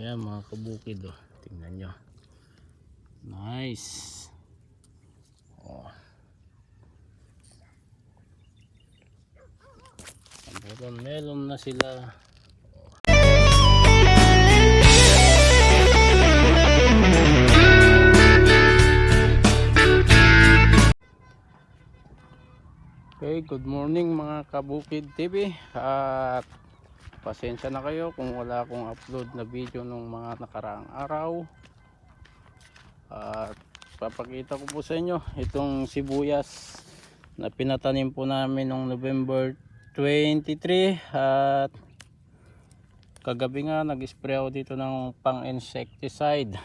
Ayan mga kabukid oh. Tingnan nyo. Nice. Oh. Meron, melon na sila. Okay, good morning mga kabukid TV at pasensya na kayo kung wala akong upload na video nung mga nakaraang araw. At papakita ko po sa inyo itong sibuyas na pinatanim po namin nung November 23 at kagabi nga nag-spray ako dito ng pang insecticide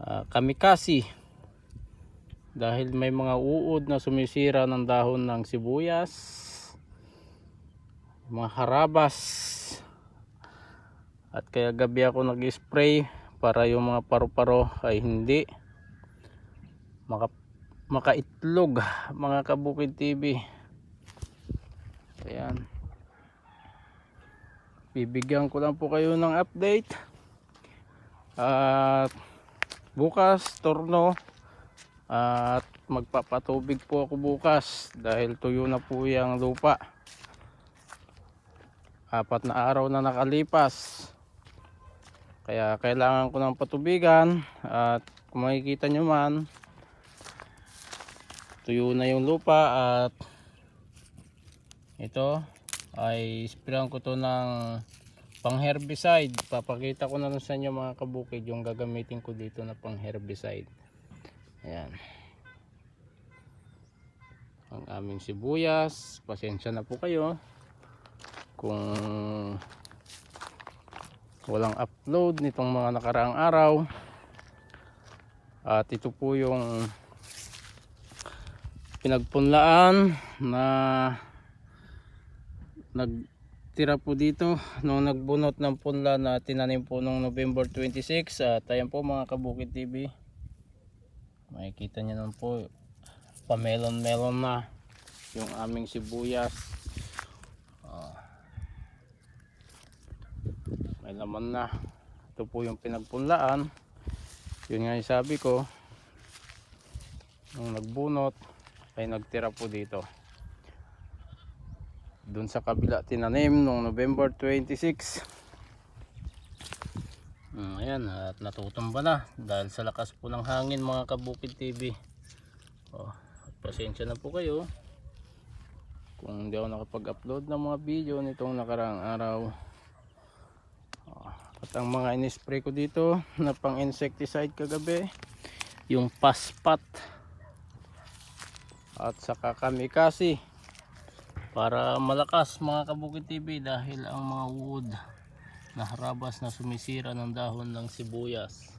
uh, kamikasi. Dahil may mga uod na sumisira ng dahon ng sibuyas mga harabas. At kaya gabi ako nag-spray para yung mga paru-paro ay hindi maka, makaitlog mga kabukid TV ayan. Bibigyan ko lang po kayo ng update. At bukas torno. At magpapatubig po ako bukas dahil tuyo na po yung lupa apat na araw na nakalipas kaya kailangan ko ng patubigan at kung makikita nyo man tuyo na yung lupa at ito ay sprayan ko to ng pang herbicide papakita ko na lang sa inyo mga kabukid yung gagamitin ko dito na pang herbicide Ayan. Ang aming sibuyas. Pasensya na po kayo. Kung walang upload nitong mga nakaraang araw. At ito po yung pinagpunlaan na nagtira po dito nung nagbunot ng punla na tinanim po nung November 26 at ayan po mga kabukid TV makikita nyo naman po pamelon melon na yung aming sibuyas may laman na. Ito po yung pinagpunlaan. Yun nga yung sabi ko. Nung nagbunot ay nagtira po dito. Dun sa kabila tinanim nung November 26 Mm, ayan, at natutumba na dahil sa lakas po ng hangin mga kabukid TV. Oh, pasensya na po kayo kung hindi ako nakapag-upload ng mga video nitong nakaraang araw. At ang mga inispray ko dito na pang insecticide kagabi, yung paspat. At saka kamikasi. Para malakas mga kabukid TV dahil ang mga wood na harabas na sumisira ng dahon ng sibuyas.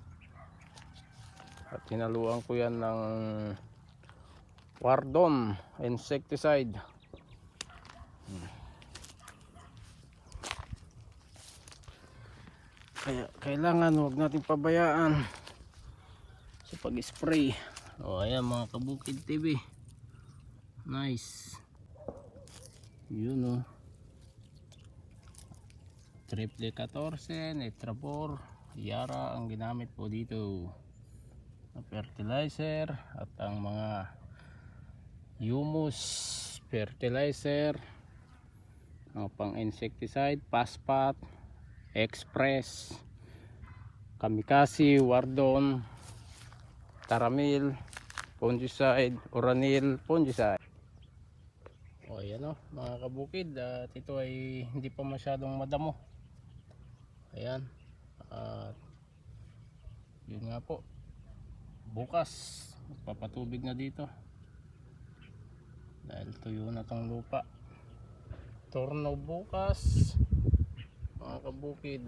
At hinaluan ko yan ng Wardon insecticide. Hmm. Kaya kailangan huwag nating pabayaan sa pag-spray. O ayan mga kabukid TV nice. Yun o. Triple 14 netrapor yara ang ginamit po dito. Na fertilizer at ang mga humus fertilizer. Ang pang insecticide paspat express kamikasi wardon taramil fungicide oranil fungicide o yan o mga kabukid at ito ay hindi pa masyadong madamo. Ayan at yun nga po. Bukas magpapatubig na dito. Dahil tuyo na tong lupa. Torno bukas mga kabukid.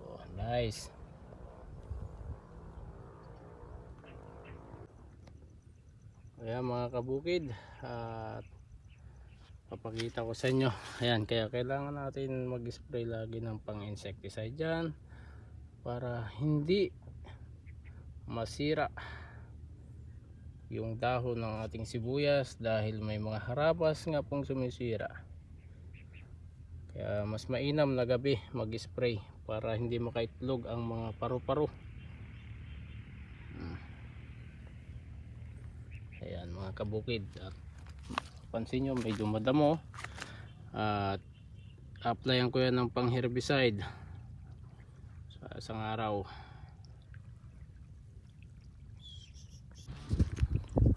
Oh, nice. Ayan mga kabukid. At papakita ko sa inyo. Ayan kaya kailangan natin mag spray lagi ng pang insecticide dyan para hindi masira yung dahon ng ating sibuyas dahil may mga harabas nga pong sumisira kaya mas mainam na gabi mag-spray para hindi makaitlog ang mga paru-paro. Hmm. Ayan mga kabukid. At pansin nyo medyo madamo. At applyan ko yan ng pang herbicide sa isang araw.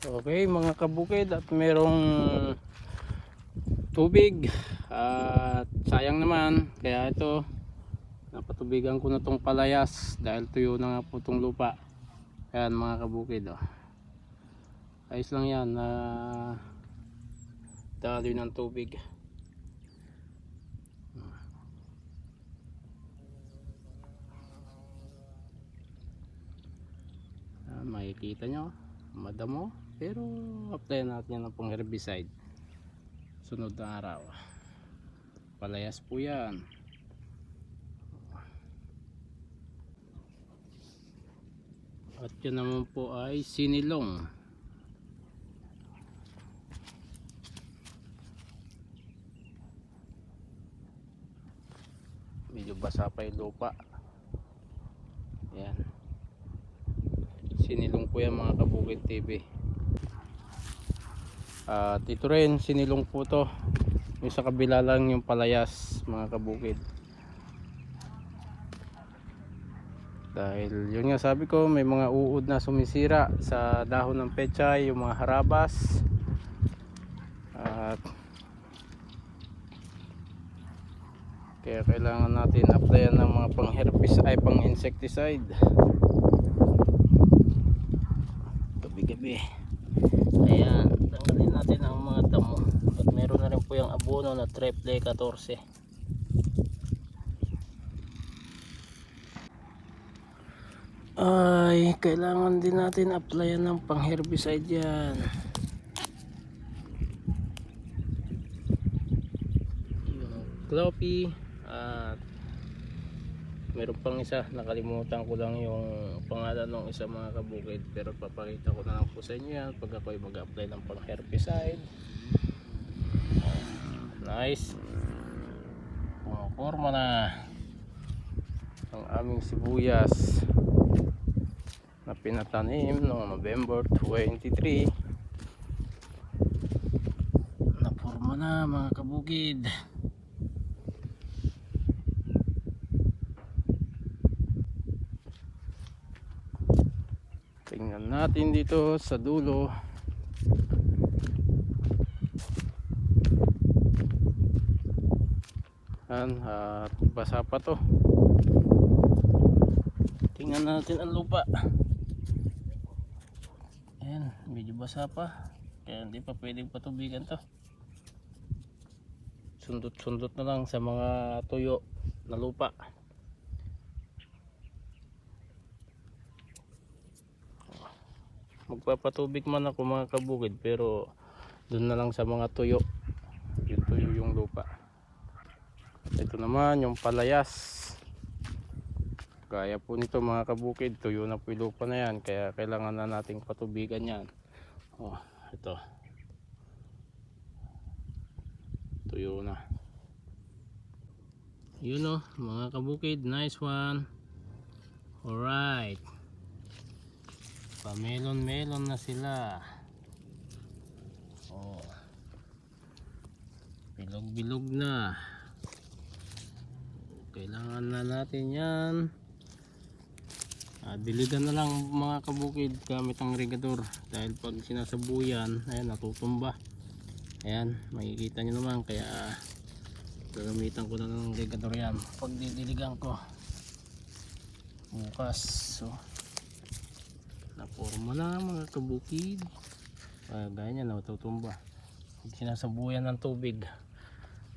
Okay mga kabukid at merong tubig at sayang naman kaya ito napatubigan ko na tong palayas dahil tuyo na nga po tong lupa. Yan mga kabukid oh. ayos lang yan na daloy ng tubig. Ah, makikita nyo madamo pero apply natin yan ng pang herbicide. Sunod na araw palayas po yan. At yan naman po ay sinilong. Medyo basa pa yung lupa. Yan sinilong po yan mga kabukid TV at ito rin sinilong po to yung sa kabila lang yung palayas mga kabukid. Dahil yun nga sabi ko may mga uod na sumisira sa dahon ng pechay yung mga harabas. At kaya kailangan natin applyan ng mga pang herbicide ay pang insecticide gabi gabi ayan tanggalin natin ang mga damo at meron na rin po yung abono na triple 14 ay kailangan din natin applyan ng pang herbicide yan. Yung cloppy at meron pang isa. Nakalimutan ko lang yung pangalan ng isa mga kabukid pero papakita ko na lang po sa inyo yan pag ako'y mag-apply ng pang herbicide nice. Pumuporma na. Ang aming sibuyas na pinatanim noong November 23 naporma na mga kabukid tingnan natin dito sa dulo Yan, at basa pa to tingnan natin ang lupa Ayan, medyo basa pa. Kaya hindi pa pwedeng patubigan to. Sundot-sundot na lang sa mga tuyo na lupa. Magpapatubig man ako mga kabukid pero doon na lang sa mga tuyo. Yung tuyo yung lupa. Ito naman yung palayas. Kaya po nito mga kabukid, tuyo na po na yan. Kaya kailangan na nating patubigan yan. Oh, ito. Tuyo na. Yun oh, mga kabukid, nice one. Alright. Pamelon-melon na sila. Oh. Bilog-bilog na. Kailangan na natin yan. Ah, diligan na lang mga kabukid gamit ang regador. Dahil pag sinasabuyan ayan natutumba. Ayan makikita nyo naman kaya gagamitan ko na ng regador yan. Pag didiligan ko bukas so naporma na mga kabukid. Ah, gaya nyan natutumba. Pag sinasabuyan ng tubig.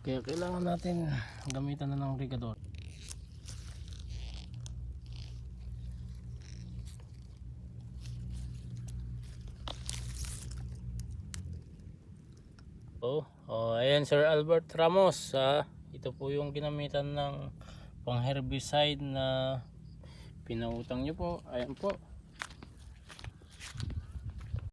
Kaya kailangan natin gamitan na ng regador Oh, oh, ayan Sir Albert Ramos. Ah, ito po yung ginamitan ng pang herbicide na pinautang nyo po. Ayan po.